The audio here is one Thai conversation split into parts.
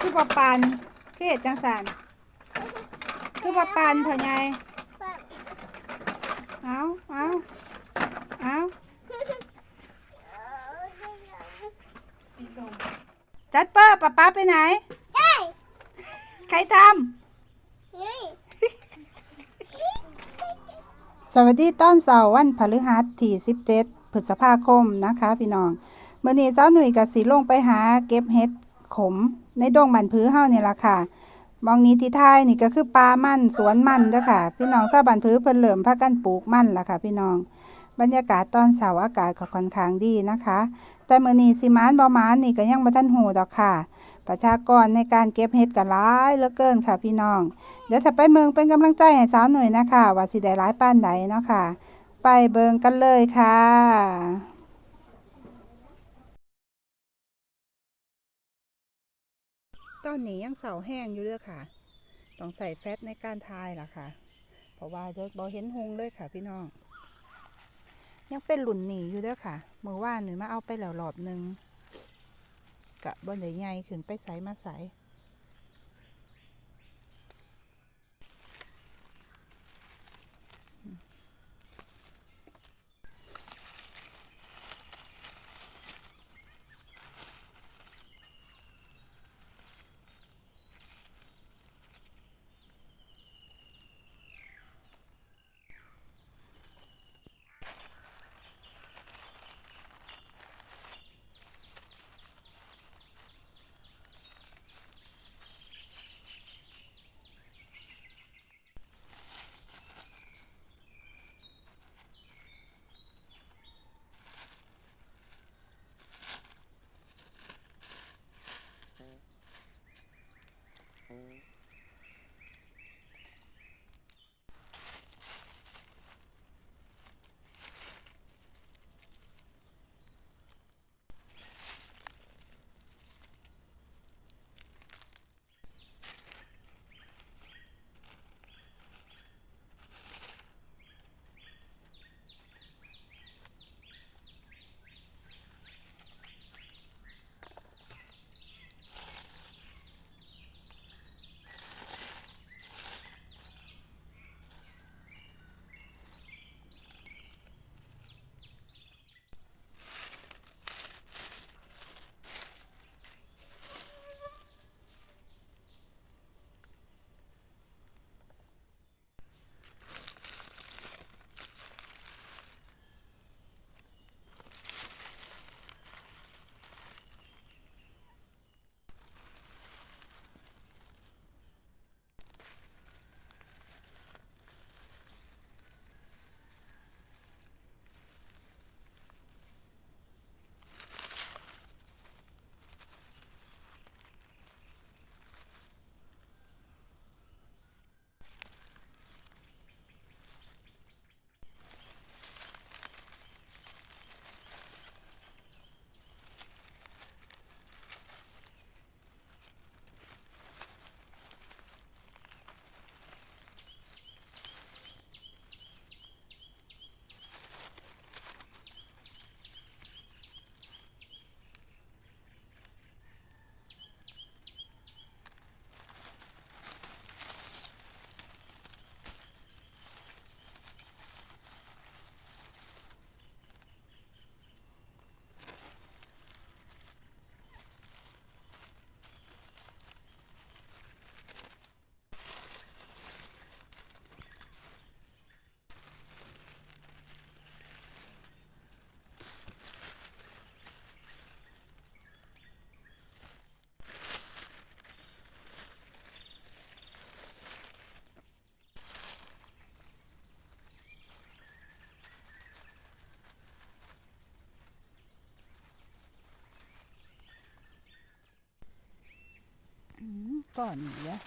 คือบ่ปันคือเฮ็ดจังซั่นคือบ่ปันพ่อใหญ่เอาเอาเอาจัดเปอร์ป๊าป๊าไปไหนใครทำสวัสดีต้อนเสาร์วันพฤหัสที่ 17พฤษภาคมนะคะ พี่น้องเมื่อนี้เจ้าหนุ่ยกับสีลงไปหาเก็บเห็ดขมในดงบันพื้เฮานี่ล่ะค่ะมองนี้ที่ท้ายนี่ก็คือปลามั่นสวนมั่นเด้อค่ะ พี่น้องชาวบันพื้เพิ่นเริ่มพากันปลูกมั่นล่ะค่ะ พี่น้อง บรรยากาศตอนเสาร์อากาศก็ค่อนข้างดีนะคะ แต่มื้อนี้สิมานบ่มานนี่ก็ยังบ่ทันฮู้ดอกค่ะ ประชากรในการเก็บเห็ดก็หลายเหลือเกินค่ะ พี่น้อง เดี๋ยวถ้าไปเมืองเป็นกำลังใจให้สาวหน่อยนะคะ ว่าสิได้ร้ายป้านใดเนาะค่ะ ไปเบิงกันเลยค่ะ ตอนนี้ยังเสาแห้งอยู่เลยค่ะ ต้องใส่แฟตในการทายล่ะค่ะ เพราะว่าจะบอเห็นหงเลยค่ะ พี่น้อง ยังเป็นหลุนหนีอยู่เด้วยค่ะเมื่อวานหนูมาเอาไปแล้วรอบหนึงกะบนใหญ่ๆขึ้นไปใส่มาใส่ ก่อนนี่แหละ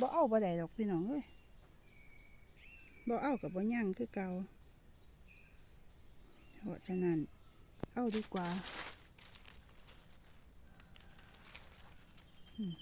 บ่เอาบ่ได้ดอกพี่น้องเอ้ยบ่เอากับบ่ยั่งคือเก่าเพราะฉะนั้นเอาดีกว่าอืม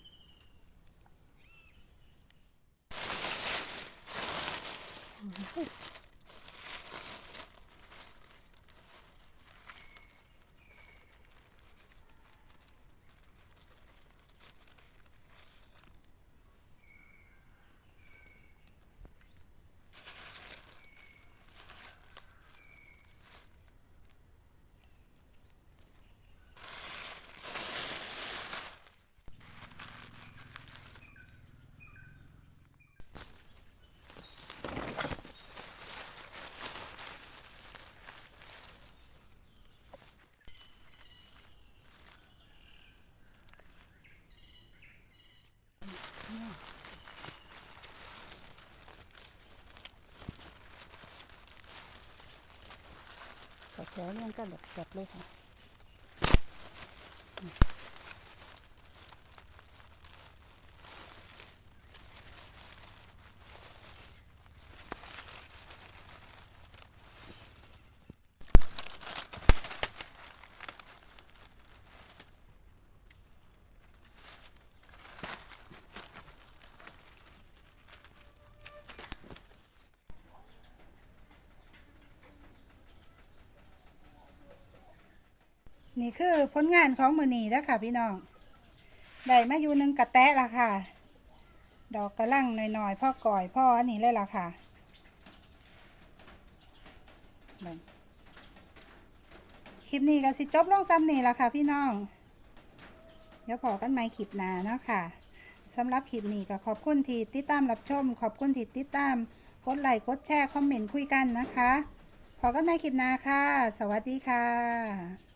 โอ้ยเรียงกันแบบแบบเลยค่ะ นี่คือผลงานของมือนีแล้วค่ะ พี่น้อง ได้มาอยู่หนึ่งกระแตะละค่ะ ดอกกระลังหน่อยๆพ่อก่อยพ่ออันนี้เลยละค่ะคลิปนี้ก็สิจบลงซ้ำนี่ละค่ะ พี่น้อง เดี๋ยวพอกันใหม่คลิปหน้าเนาะค่ะสำหรับคลิปนี้ก็ขอบคุณที่ติดตามรับชม ขอบคุณที่ติดตาม กดไลค์กดแชร์คอมเมนต์คุยกันนะคะ พอกันใหม่คลิปหน้าค่ะ สวัสดีค่ะ